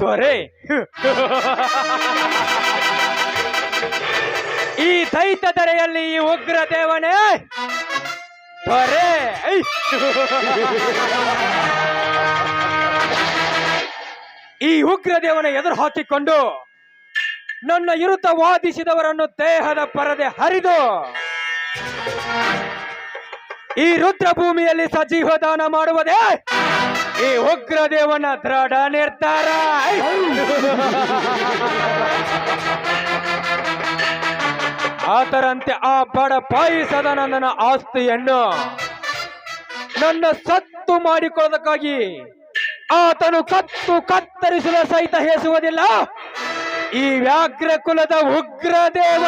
ದೊರೆ. ಈ ದೈತ ದೊರೆಯಲ್ಲಿ ಈ ಉಗ್ರ ದೇವನೇ. ದೊರೆ! ಈ ಉಗ್ರದೇವನ ಎದುರು ಹಾಕಿಕೊಂಡು ನನ್ನ ವಿರುದ್ಧ ವಾದಿಸಿದವರನ್ನು ದೇಹದ ಪರದೆ ಹರಿದು ಈ ರುದ್ರ ಭೂಮಿಯಲ್ಲಿ ಸಜೀವ ದಾನ ಮಾಡುವುದೇ ಈ ಉಗ್ರದೇವನ ದೃಢ ನಿರ್ಧಾರ! ಆತರಂತೆ ಆ ಬಡ ಪಾಯಿಸದ ನನ್ನ ಆಸ್ತಿಯನ್ನು ನನ್ನ ಸತ್ತು ಮಾಡಿಕೊಳ್ಳೋದಕ್ಕಾಗಿ ಆತನು ಕತ್ತು ಕತ್ತರಿಸಿದ ಸಹಿತ ಹೇಸುವುದಿಲ್ಲ. ಈ ವ್ಯಾಘ್ರ ಕುಲದ ಉಗ್ರ ದೇವ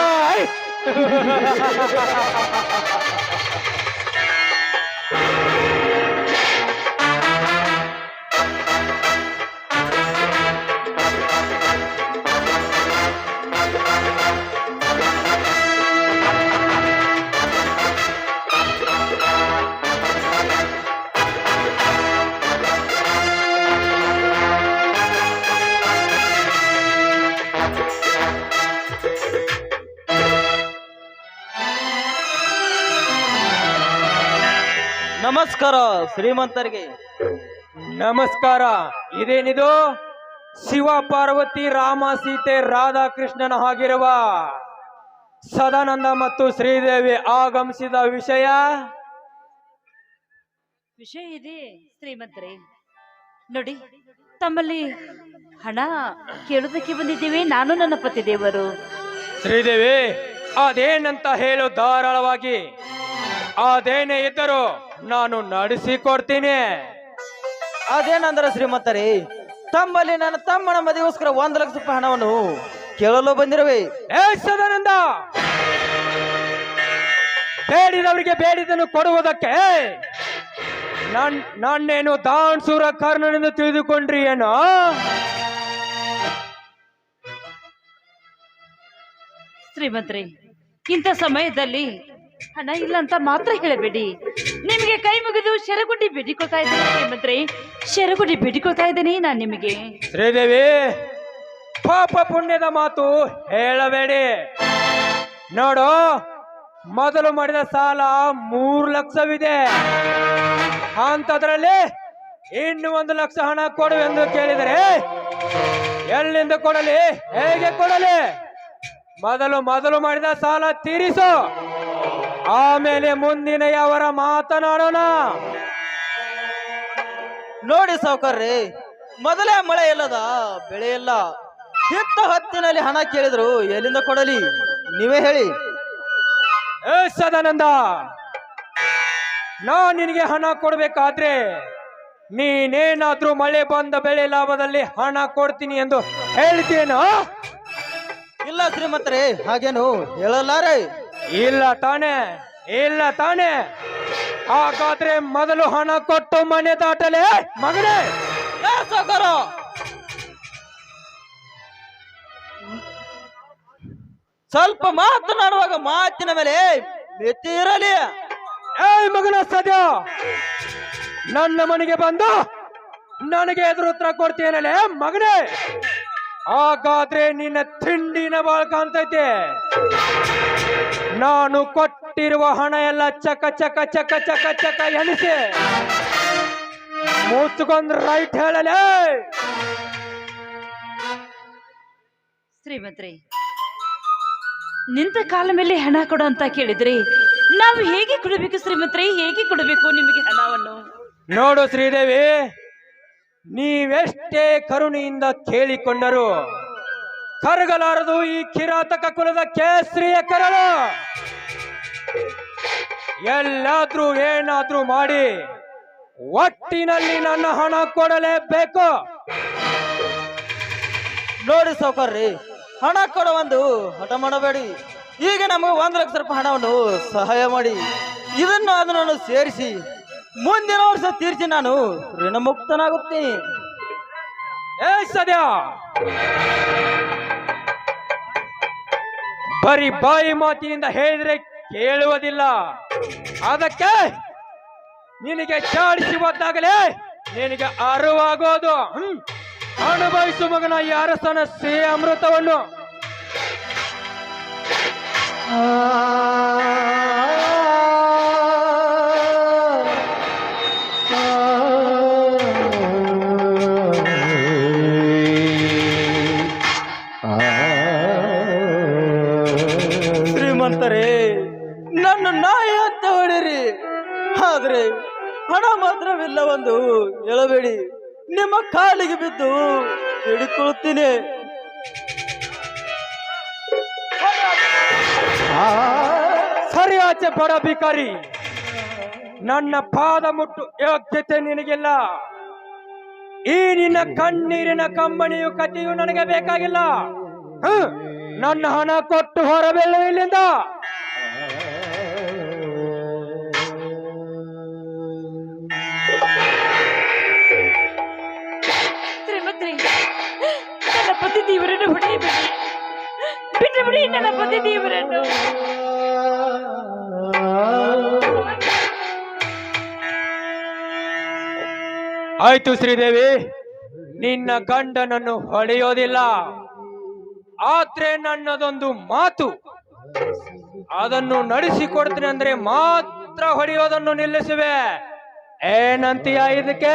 ನಮಸ್ಕಾರ ಶ್ರೀಮಂತರಿಗೆ. ನಮಸ್ಕಾರ. ಇದೇನಿದು? ಶಿವ ಪಾರ್ವತಿ ರಾಮ ಸೀತೆ ರಾಧಾಕೃಷ್ಣನ ಆಗಿರುವ ಸದಾನಂದ ಮತ್ತು ಶ್ರೀದೇವಿ ಆಗಮಿಸಿದ ವಿಷಯ? ವಿಷಯ ಇದೆ ಶ್ರೀಮಂತರೇ. ನೋಡಿ ತಮ್ಮಲ್ಲಿ ಹಣ ಕೇಳೋದಕ್ಕೆ ಬಂದಿದ್ದೀವಿ. ನಾನು ನನ್ನ ಪತಿ ದೇವರು. ಶ್ರೀದೇವಿ ಅದೇನಂತ ಹೇಳು ಧಾರಾಳವಾಗಿ ಅದೇನೇ ಇದ್ದರೂ ನಾನು ನಡೆಸಿಕೊಡ್ತೀನಿ. ಅದೇನಂದ್ರ ಶ್ರೀಮಂತರೇ ತಮ್ಮಲ್ಲಿ ನನ್ನ ತಮ್ಮನ ಮದುವೆಗೋಸ್ಕರ ಒಂದು ಲಕ್ಷ ರೂಪಾಯಿ ಹಣವನ್ನು ಕೇಳಲು ಬಂದಿರುವೆ. ಏ ಸದಾನಂದ! ಬೇಡಿದವರಿಗೆ ಬೇಡಿದನ್ನು ಕೊಡುವುದಕ್ಕೆ ನಾನ್ ನಾನೇನು ದಾನ್ಸೂರ ಕರ್ಣನಿಂದ ತಿಳಿದುಕೊಂಡ್ರಿ ಏನೋ ಶ್ರೀಮಂತ್ರಿ ಇಂಥ ಸಮಯದಲ್ಲಿ ಹಣ ಇಲ್ಲ ಅಂತ ಮಾತ್ರ ಹೇಳಬೇಡಿ. ನಿಮಗೆ ಕೈ ಮುಗಿದು ಶರಗುಡ್ಡಿ ಬೇಡಿಕೊಳ್ತಾ ಇದ್ದೇನೆ ಶ್ರೀಮಂತರೇ ಶರಗುಡ್ಡಿ ಬೇಡಿಕೊಳ್ತಾ ಇದ್ದೇನೆ ನಾನು ನಿಮಗೆ. ಶ್ರೀದೇವಿ ಪಾಪ ಪುಣ್ಯದ ಮಾತು ಹೇಳಬೇಡಿ. ನೋಡು, ಮೊದಲು ಮಾಡಿದ ಸಾಲ ಮೂರು ಲಕ್ಷವಿದೆ. ಅಂತದ್ರಲ್ಲಿ ಇನ್ನು ಒಂದು ಲಕ್ಷ ಹಣ ಕೊಡು ಎಂದು ಕೇಳಿದರೆ ಎಲ್ಲಿಂದ ಕೊಡಲಿ, ಹೇಗೆ ಕೊಡಲಿ? ಮೊದಲು ಮೊದಲು ಮಾಡಿದ ಸಾಲ ತೀರಿಸು. ಆಮೇಲೆ ಮುಂದಿನ ಯಾವರ ಮಾತನಾಡೋಣ. ನೋಡಿ ಸಾವುಕಾರ್ರಿ ಮೊದಲೇ ಮಳೆ ಇಲ್ಲದ ಬೆಳೆ ಇಲ್ಲ. ಹಿತ್ತ ಹತ್ತಿನಲ್ಲಿ ಹಣ ಕೇಳಿದ್ರು ಎಲ್ಲಿಂದ ಕೊಡಲಿ? ನೀವೇ ಹೇಳಿ. ಏ ಸದಾನಂದ ನಾ ನಿನಗೆ ಹಣ ಕೊಡ್ಬೇಕಾದ್ರೆ ನೀನೇನಾದ್ರೂ ಮಳೆ ಬಂದ ಬೆಳೆ ಲಾಭದಲ್ಲಿ ಹಣ ಕೊಡ್ತೀನಿ ಎಂದು ಹೇಳ್ತೀನೋ? ಇಲ್ಲ ಶ್ರೀಮಂತರೇ ಹಾಗೇನು ಹೇಳಲಾರೆ. ಇಲ್ಲ ತಾನೆ ಇಲ್ಲ ತಾನೆ. ಹಾಗಾದ್ರೆ ಮೊದಲು ಹಣ ಕೊಟ್ಟು ಮನೆ ದಾಟಲೆ? ಮಗನೇ. ಸ್ವಲ್ಪ ಮಾತನಾಡುವಾಗ ಮಾತಿನ ಮೇಲೆ ಮಿತಿ ಇರಲಿ ಏಯ್ ಮಗನ ಸದ್ಯ. ನನ್ನ ಮನೆಗೆ ಬಂದು ನನಗೆ ಎದುರು ಉತ್ತರ ಕೊಡ್ತೀನಲ್ಲ ಮಗನೇ? ಹಾಗಾದ್ರೆ ನಿನ್ನ ತಿಂಡಿನ ಬಾಳ್ ಕಾಣ್ತೈತೆ. ನಾನು ಕೊಟ್ಟಿರುವ ಹಣ ಎಲ್ಲ ಚಕ ಚಕ ಚಕ ಚಕ ಚಕ ಎಣಿಸಿ. ಮುಚ್ಕೊಂಡ್ ರೈಟ್ ಹೇಳಲೇ. ಶ್ರೀಮಂತ್ರಿ ನಿಂತ ಕಾಲ ಮೇಲೆ ಹಣ ಕೊಡು ಅಂತ ಕೇಳಿದ್ರಿ. ನಾವು ಹೇಗೆ ಕೊಡಬೇಕು ಶ್ರೀಮಂತ್ರಿ ಹೇಗೆ ಕೊಡಬೇಕು ನಿಮಗೆ ಹಣವನ್ನು? ನೋಡು ಶ್ರೀದೇವಿ ನೀವೆಷ್ಟೇ ಕರುಣೆಯಿಂದ ಕೇಳಿಕೊಂಡರು ಕರಗಲಾರದು ಈ ಕಿರಾತಕ ಕುಲದ ಕೇಸರಿಯ ಕರಳು. ಎಲ್ಲಾದ್ರೂ ಏನಾದ್ರೂ ಮಾಡಿ ಒಟ್ಟಿನಲ್ಲಿ ನನ್ನ ಹಣ ಕೊಡಲೇಬೇಕು. ನೋಡಿ ಸೌಕರ್ರಿ ಹಣ ಕೊಡುವಂದು ಹಠ ಮಾಡಬೇಡಿ. ಈಗ ನಮಗೆ ಒಂದು ಲಕ್ಷ ರೂಪಾಯಿ ಹಣವನ್ನು ಸಹಾಯ ಮಾಡಿ. ಇದನ್ನು ಅದನ್ನು ಸೇರಿಸಿ ಮುಂದಿನ ವರ್ಷ ತೀರ್ಸಿ ನಾನು ಋಣಮುಕ್ತನಾಗುತ್ತೇನೆ. ಏ ಸದ್ಯ! ಬರೀ ಬಾಯಿ ಮಾತಿನಿಂದ ಹೇಳಿದ್ರೆ ಕೇಳುವುದಿಲ್ಲ. ಅದಕ್ಕೆ ನಿನಗೆ ಚಾಡಿಸಿ ಬಂದಾಗಲೇ ನಿನಗೆ ಅರಿವಾಗೋದು. ಅನುಭವಿಸು ಮಗನ ಈ ಅರಸನ ಸೇ ಅಮೃತವನ್ನು. ಹಣ ಮಾತ್ರವಿಲ್ಲ ಒಂದು ಹೇಳಬೇಡಿ ನಿಮ್ಮ ಕಾಲಿಗೆ ಬಿದ್ದು ಹಿಡಿಕೊಳ್ತೀನಿ. ಸರಿ ಆಚೆ ಬಡ ಭಿಕಾರಿ. ನನ್ನ ಪಾದ ಮುಟ್ಟು ಯೋಗ್ಯತೆ ನಿನಗಿಲ್ಲ. ಈ ನಿನ್ನ ಕಣ್ಣೀರಿನ ಕಂಬನಿಯು ಕಥೆಯು ನನಗೆ ಬೇಕಾಗಿಲ್ಲ. ನನ್ನ ಹಣ ಕೊಟ್ಟು ಹೊರಬೆಲ್ಲ ಇಲ್ಲಿಂದ. ಪತಿ ದೇವರನ್ನು ಹೊಡೆಯಬೇಡಿ. ಬಿಟ್ಟು ಬಿಡಿ ನನ್ನ ಪತಿ ದೇವರನ್ನು ಆಯ್ತು ಶ್ರೀದೇವಿ ನಿನ್ನ ಗಂಡನನ್ನು ಹೊಡೆಯೋದಿಲ್ಲ. ಆದ್ರೆ ನನ್ನದೊಂದು ಮಾತು. ಅದನ್ನು ನಡೆಸಿಕೊಡ್ತೀನಿ ಅಂದ್ರೆ ಮಾತ್ರ ಹೊಡೆಯೋದನ್ನು ನಿಲ್ಲಿಸುವೆ. ಏನಂತೀಯ ಇದಕ್ಕೆ?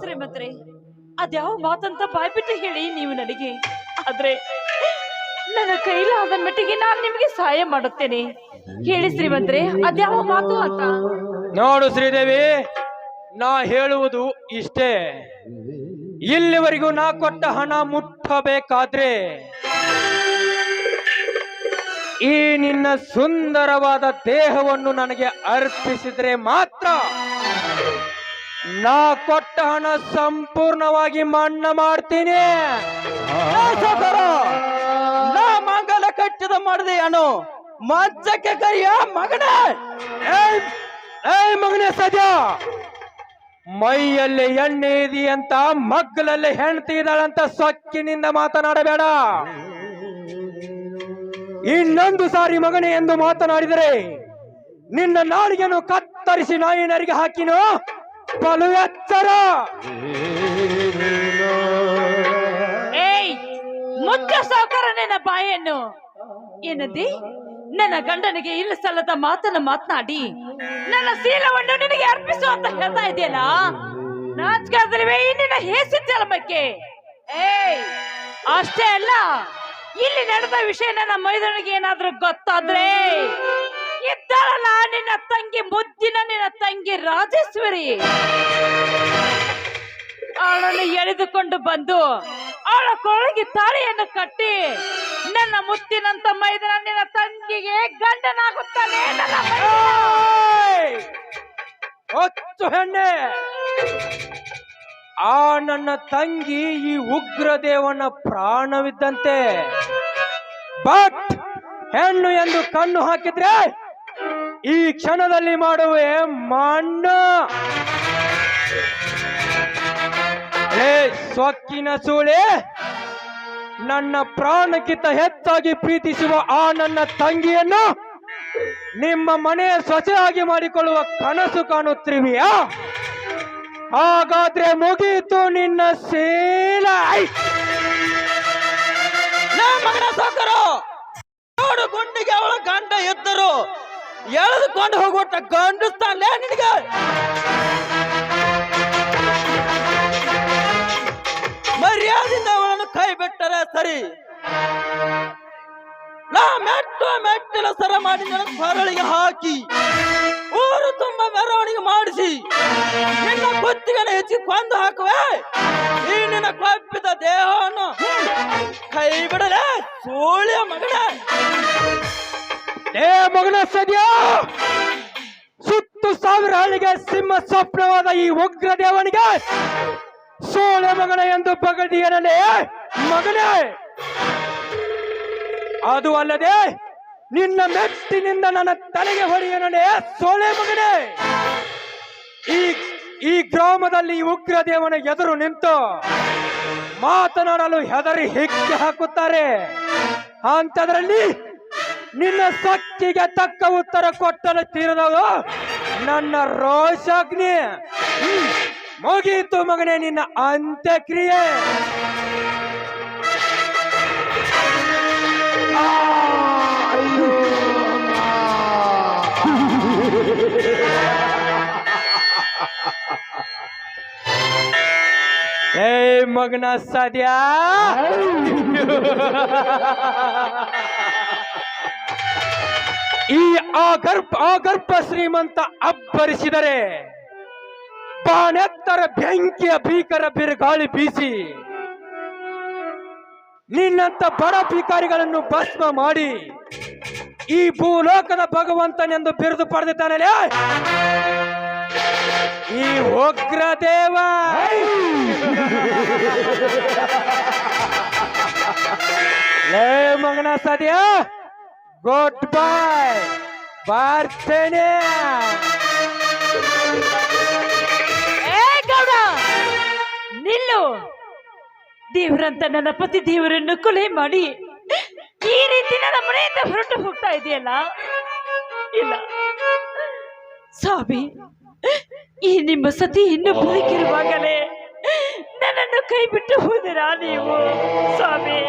ಶ್ರೀಮಂತ್ರಿ ಅದ್ಯಾವ ಮಾತಂತ ಬಾಯ್ಬಿಟ್ಟು ಹೇಳಿ ನೀವು ನನಗೆ. ಆದ್ರೆ ನನ್ನ ಕೈಲಾದ ಮಟ್ಟಿಗೆ ನಾನು ನಿಮಗೆ ಸಹಾಯ ಮಾಡುತ್ತೇನೆ. ಹೇಳಿ ಶ್ರೀಮಂತ್ರೆ, ಅದ್ಯಾವ ಮಾತು ಅಂತ? ನೋಡು ಶ್ರೀದೇವಿ, ನಾ ಹೇಳುವುದು ಇಷ್ಟೇ. ಇಲ್ಲಿವರೆಗೂ ನಾ ಕೊಟ್ಟ ಹಣ ಮುಟ್ಟಬೇಕಾದ್ರೆ ಈ ನಿನ್ನ ಸುಂದರವಾದ ದೇಹವನ್ನು ನನಗೆ ಅರ್ಪಿಸಿದ್ರೆ ಮಾತ್ರ ನಾ ಕೊಟ್ಟ ಹಣ ಸಂಪೂರ್ಣವಾಗಿ ಮಣ್ಣ ಮಾಡ್ತೀನಿ. ನಾ ಮಂಗಲ ಕಟ್ಟಿದ ಮಾಡಿದೆ ಅನು ಮಜ್ಜಕ್ಕೆ ಕರಿಯ ಮಗನೇ. ಏಯ್ ಮಗನೇ ಸಜ ಮೈಯಲ್ಲಿ ಎಣ್ಣೆ ಇದೆಯಂತ, ಮಗ್ಗಲಲ್ಲಿ ಹೆಣ್ತಿ ಸೊಕ್ಕಿನಿಂದ ಮಾತನಾಡಬೇಡ. ಇನ್ನೊಂದು ಸಾರಿ ಮಗನೇ ಎಂದು ಮಾತನಾಡಿದರೆ, ನಿನ್ನ ನಾಳಿಗೆನು ಕತ್ತರಿಸಿ ನಾಯಿನರಿಗೆ ಹಾಕಿನೋ? ಬಲು ಎಚ್ಚರ ಏಯ್ ಸಾಕಾರ ನಿನ್ನ ಬಾಯನ್ನು. ಏನಂದಿ? ನನ್ನ ಗಂಡನಿಗೆ ಇಲ್ಲ ಸಲ್ಲದ ಮಾತನ್ನ ಮಾತನಾಡಿ. ನನ್ನ ಶೀಲವನ್ನು ನಿನಗೆ ಅರ್ಪಿಸು ಅಂತ ಹೇಳ್ತಾ ಇದೆಯಲ್ಲ ನಾಚಿಕೆ ನಿನ್ನ ಹೇಸಿ ಜಲಮಕ್ಕೆ ಏಯ್, ಅಷ್ಟೇ ಅಲ್ಲ, ಇಲ್ಲಿ ನಡೆದ ವಿಷಯ ನನ್ನ ಮೈದನಿಗೆ ಏನಾದ್ರೂ ಗೊತ್ತಾದ್ರೆ. ಇದ್ದಾಳಲ್ಲ ನಿನ್ನ ತಂಗಿ ಮುದ್ದಿನ ನಿನ್ನ ತಂಗಿ ರಾಜೇಶ್ವರಿ. ಅವಳನ್ನು ಎಳೆದುಕೊಂಡು ಬಂದು ಅವಳ ಕೊಳಗೆ ತಾಳಿಯನ್ನು ಕಟ್ಟಿ ನನ್ನ ಮುತ್ತಿನಂತ ಮೈದನ ನಿನ್ನ ತಂಗಿಗೆ ಗಂಡನಾಗುತ್ತಾನೆ! ಹೊತ್ತು ಹೆಣ್ಣೆ. ಆ ನನ್ನ ತಂಗಿ ಈ ಉಗ್ರ ದೇವನ ಪ್ರಾಣವಿದ್ದಂತೆ. ಬಟ್ ಹೆಣ್ಣು ಎಂದು ಕಣ್ಣು ಹಾಕಿದ್ರೆ ಈ ಕ್ಷಣದಲ್ಲಿ ಮಾಡುವೆ ಮಣ್ಣ. ಏ ಸೊಕ್ಕಿನ ಸೂಳೆ, ನನ್ನ ಪ್ರಾಣಕ್ಕಿಂತ ಹೆಚ್ಚಾಗಿ ಪ್ರೀತಿಸುವ ಆ ನನ್ನ ತಂಗಿಯನ್ನು ನಿಮ್ಮ ಮನೆಯ ಸೊಸೆಯಾಗಿ ಮಾಡಿಕೊಳ್ಳುವ ಕನಸು ಕಾಣುತ್ತಿರುವಿಯಾ? ಹಾಗಾದ್ರೆ ಮುಗೀತು ನಿನ್ನ ಸೀಲ! ಲೇ ಮಗನ ಸಾಕರು ಗುಂಡಿಗೆ ಅವಳ ಗಂಡ ಎದ್ದರು. ಎಳೆದುಕೊಂಡು ಹೋಗುವಂತ ಗಂಡಿಸ್ತಾನೆ ನಿನಗೆ. ಮರ್ಯಾದಿಂದ ಅವಳನ್ನು ಕೈ ಬಿಟ್ಟರೆ ಸರಿ. ನಾ ಮೆಟ್ಟು ಮೆಟ್ಟಿನ ಸರ ಮಾಡಿ ಕೊರಳಿಗೆ ಹಾಕಿ. ಊರು ತುಂಬ ಮೆರವಣಿಗೆ ಮಾಡಿಸಿ. ನಿನ್ನ ಕುತ್ತಿಗೆನ ಹೆಚ್ಚಿ ಕೊಂದು ಹಾಕುವೆ. ಈ ನಿನ್ನ ಕೊಬ್ಬಿದ ದೇಹವನ್ನು ಕೈ ಬಿಡಲೇ ಸೋಳಿಯ ಮಗನೇ ಏ ಮಗನ ಸದ್ಯ! ಸುತ್ತು ಸಾವಿರ ಹಳ್ಳಿಗೆ ಸಿಂಹ ಸ್ವಪ್ನವಾದ ಈ ಉಗ್ರ ದೇವನಿಗೆ ಸೋಳೆ ಮಗನ ಎಂದು ಪಗಡಿಯನಲೇ ಮಗನೇ! ಅದು ಅಲ್ಲದೆ ನಿನ್ನ ಮೆಟ್ಟಿನಿಂದ ನನ್ನ ತಲೆಗೆ ಹೊಡೆಯನಲೇ ಸೋಳೆ ಮಗನೇ! ಈ ಈ ಗ್ರಾಮದಲ್ಲಿ ಉಗ್ರ ದೇವನ ಎದುರು ನಿಂತು ಮಾತನಾಡಲು ಹೆದರಿ ಹಿಕ್ಕಿ ಹಾಕುತ್ತಾರೆ. ಅಂಥದ್ರಲ್ಲಿ ನಿನ್ನ ಸಕ್ಕಿಗೆ ತಕ್ಕ ಉತ್ತರ ಕೊಟ್ಟಲು ತೀರದವು ನನ್ನ ರೋಷಾಗ್ನಿ. ಮುಗೀತು ಮಗನೇ ನಿನ್ನ ಅಂತ್ಯಕ್ರಿಯೆ. ಏ ಮಗನ ಸದ್ಯಾ. ಈ ಆಗರ್ಭ ಆಗರ್ಭ ಶ್ರೀಮಂತ ಅಬ್ಬರಿಸಿದರೆ ಬಾಣೆತ್ತರ ಬೆಂಕಿಯ ಭೀಕರ ಬಿರುಗಾಳಿ ಬೀಸಿ ನಿನ್ನಂತ ಬಡ ಭಿಕಾರಿಗಳನ್ನು ಭಸ್ಮ ಮಾಡಿ ಈ ಭೂಲೋಕದ ಭಗವಂತನೆಂದು ಬಿರುದು ಪಡೆದಿದ್ದಾನೆ ಈ ಉಗ್ರ ದೇವ ಲೇ ಮಗನ ಸದ್ಯ! ಗುಡ್ ಬೈ ಬರ್ತೇನೆ ನಿಲ್ಲು. ದೇವರಂತ ನನ್ನ ಪತಿ ದೇವರನ್ನು ಕೊಲೆ ಮಾಡಿ ಈ ರೀತಿ ನನ್ನ ಮನೆಯಿಂದ ಹೊರಟು ಹೋಗ್ತಾ ಇದೆಯಲ್ಲ? ಇಲ್ಲ. ಸ್ವಾಮಿ, ಈ ನಿಮ್ಮ ಸತಿ ಇನ್ನು ಬದುಕಿರುವಾಗಲೇ ನನ್ನನ್ನು ಕೈ ಬಿಟ್ಟು ಹೋದಿರಾ ನೀವು, ಸ್ವಾಮಿ?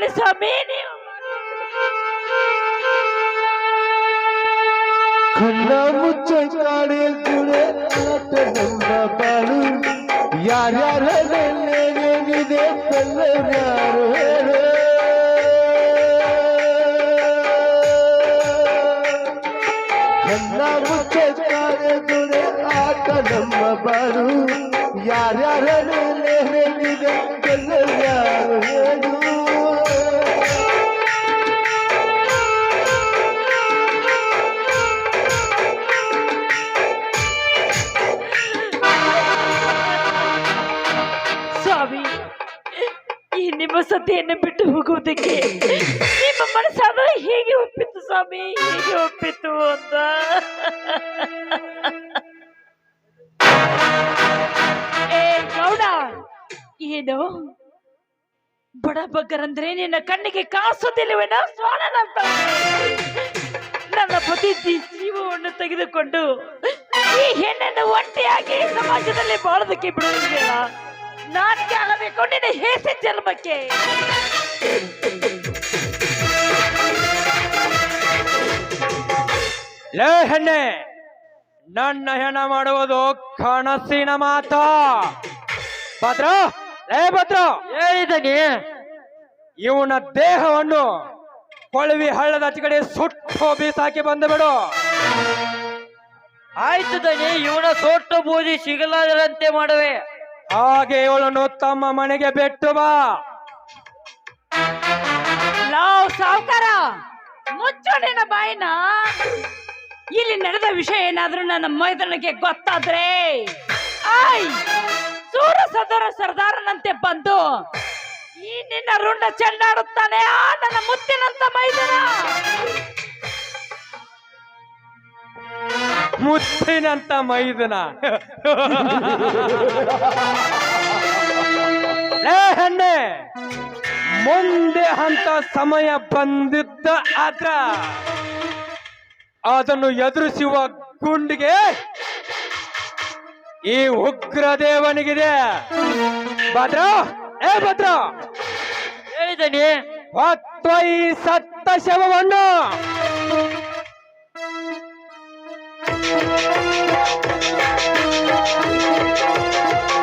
ಮಾತಾಡಿ ಸ್ವಾಮಿ ನೀವು ಕಣ್ಣ ಮುಚ್ಚ ಕಾಡೆ ಕುಡೆ ಬಾಳು ಯಾರ್ಯಾರ ಯಾರು ಹೇಳು ಕಣ್ಣ ಮುಚ್ಚ ಕಾಡೆ ಕುಡೆ ಆಟ ನಮ್ಮ ಬಾಳು ಯಾರ್ಯಾರ ಯಾರು ಹೇಳು. ಸತಿಯನ್ನು ಬಿಟ್ಟು ಹೋಗುವುದಕ್ಕೆ ನಿಮ್ಮ ಮನಸ್ಸಾದ ಹೇಗೆ ಒಪ್ಪಿತ್ತು ಸ್ವಾಮಿ? ಹೇಗೆ ಒಪ್ಪಿತ್ತು ಅಂತ? ಏ, ಗೌಡ, ಏನು? ಬಡ ಬಗ್ಗರಂದ್ರೆ ನಿನ್ನ ಕಣ್ಣಿಗೆ ಕಾಸುದಿಲ್ಲವೇನ ಸ್ವಾನಂತ ನನ್ನ ಪತಿ ಜೀವವನ್ನು ತೆಗೆದುಕೊಂಡು ಈ ಹೆಣ್ಣನ್ನು ಒಂಟಿಯಾಗಿ ಸಮಾಜದಲ್ಲಿ ಬಾಳೋದಕ್ಕೆ ಬಿಡುವುದಿಲ್ಲ. ಹೇಸಿ ಜನ್ಮಕ್ಕೆ ಲೇ ಹೆಣ್ಣೆ ನನ್ನ ಹೆಣ ಮಾಡುವುದು ಕನಸಿನ ಮಾತ. ಭದ್ರ ಲೇ ಭದ್ರ. ಹೇಳಿದನಿ ಇವನ ದೇಹವನ್ನು ಕೊಳವಿ ಹಳ್ಳದ ಆಚೆ ಕಡೆ ಸುಟ್ಟು ಬೀಸಾಕಿ ಬಂದು ಬಿಡು. ಆಯ್ತು ದನಿ ಇವನ ಸೊಟ್ಟು ಬೂದಿ ಸಿಗಲಾರದಂತೆ ಮಾಡುವೆ. ಹಾಗೆ ಇವಳನ್ನು ತಮ್ಮ ಮನೆಗೆ ಬಿಟ್ಟು ಬಾ. ನಾವು ಸಾವುಕಾರ, ಮುಚ್ಚು ನಿನ್ನ ಬಾಯಿನ. ಇಲ್ಲಿ ನಡೆದ ವಿಷಯ ಏನಾದ್ರೂ ನನ್ನ ಮೈದನಿಗೆ ಗೊತ್ತಾದ್ರೆ, ಆಯ್, ಸೂರ ಸದರ ಸರ್ದಾರನಂತೆ ಬಂದು ಈ ನಿನ್ನ ರುಂಡ ಚೆಂಡಾಡುತ್ತಾನೆ ಆ ನನ್ನ ಮುತ್ತಿನಂತ ಮೈದನ. ಮುತ್ತಿನಂತ ಮೈದನ. ಹೆಣ್ಣೆ ಮುಂದೆ ಅಂತ ಸಮಯ ಬಂದಿದ್ದ ಆದ್ರ ಅದನ್ನು ಎದುರಿಸುವ ಗುಂಡಿಗೆ ಈ ಉಗ್ರ ದೇವನಿಗಿದೆ ಭದ್ರ ಏ ಭದ್ರ ಈ ಸತ್ತ ಶವವನ್ನು. Thank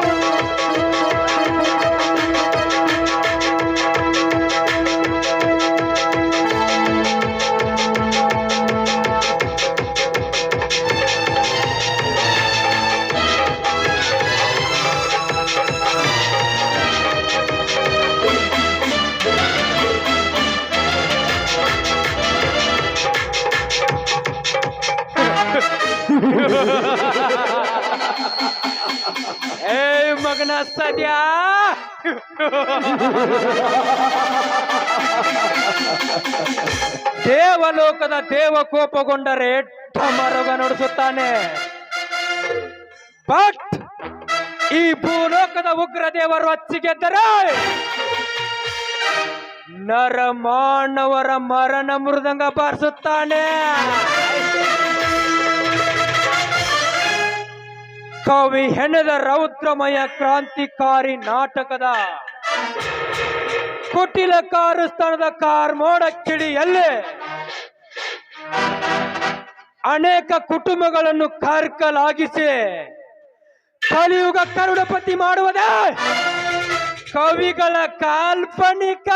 you. ದೇವಲೋಕದ ದೇವ ಕೋಪಗೊಂಡರೆ ಮರಗ ನುಡಿಸುತ್ತಾನೆ. ಬಟ್ ಈ ಭೂಲೋಕದ ಉಗ್ರ ದೇವರು ಅಚ್ಚಿಗೆದ್ದರೆ ನರ ಮಾನವರ ಮರಣ ಮೃದಂಗ ಬಾರಿಸುತ್ತಾನೆ. ಕವಿ ಹೆಣದ ರೌದ್ರಮಯ ಕ್ರಾಂತಿಕಾರಿ ನಾಟಕದ ಕುಟಿಲ ಕಾರುಸ್ಥಾನದ ಕಾರ್ಮೋಡ ಅನೇಕ ಕುಟುಂಬಗಳನ್ನು ಕರ್ಕಲಾಗಿಸಿ ಕಲಿಯುಗ ಕರುಡಪತಿ ಮಾಡುವುದೇ ಕವಿಗಳ ಕಾಲ್ಪನಿಕ.